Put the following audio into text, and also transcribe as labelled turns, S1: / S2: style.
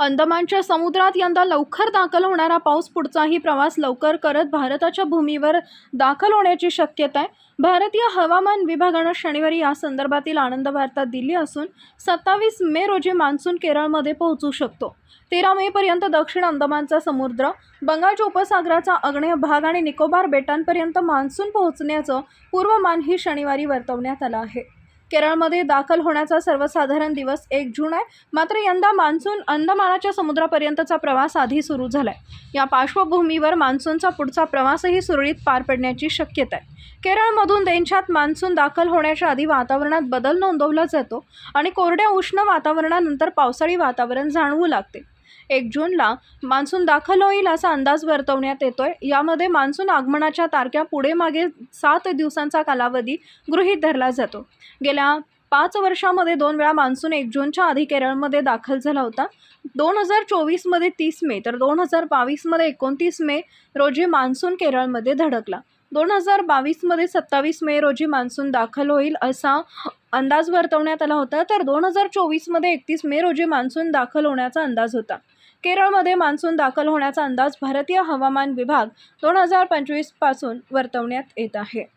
S1: अंदमानच्या समुद्रात यंदा लवकर दाखल होणारा पाऊस पुढचाही प्रवास लवकर करत भारताच्या भूमीवर दाखल होण्याची शक्यता आहे. भारतीय हवामान विभागानं शनिवारी या संदर्भातील आनंद वार्ता दिली असून सत्तावीस मे रोजी मान्सून केरळमध्ये पोहोचू शकतो. तेरा मेपर्यंत दक्षिण अंदमानचा समुद्र बंगालच्या उपसागराचा आग्नेय भाग आणि निकोबार बेटांपर्यंत मान्सून पोहोचण्याचं पूर्वमानही शनिवारी वर्तवण्यात आलं आहे. केरळमध्ये दाखल होण्याचा सर्वसाधारण दिवस एक जून आहे. मात्र यंदा मान्सून अंदमानाच्या समुद्रापर्यंतचा प्रवास आधी सुरू झालाय. या पार्श्वभूमीवर मान्सूनचा पुढचा प्रवासही सुरळीत पार पडण्याची शक्यता आहे. केरळमधून देशात मान्सून दाखल होण्याच्या आधी वातावरणात बदल नोंदवला जातो आणि कोरड्या उष्ण वातावरणानंतर पावसाळी वातावरण जाणवू लागते. एक जूनला मान्सून दाखल होईल असा अंदाज वर्तवण्यात येतोय. यामध्ये मान्सून आगमनाच्या तारख्या पुढे मागे सात दिवसांचा कालावधी गृहीत धरला जातो. गेल्या पाच वर्षामध्ये दोन वेळा मान्सून एक जूनच्या आधी केरळमध्ये दाखल झाला होता. दोन हजार चोवीसमध्ये तीस मे तर दोन हजार बावीसमध्ये एकोणतीस मे रोजी मान्सून केरळमध्ये धडकला. दोन हजार बावीसमध्ये सत्तावीस मे रोजी मान्सून दाखल होईल असा अंदाज वर्तवण्यात आला होता. तर दोन हजार चोवीसमध्ये एकतीस मे रोजी मान्सून दाखल होण्याचा अंदाज होता. केरळमध्ये मान्सून दाखल होण्याचा अंदाज भारतीय हवामान विभाग दोन हजार पंचवीसपासून वर्तवण्यात येत आहे.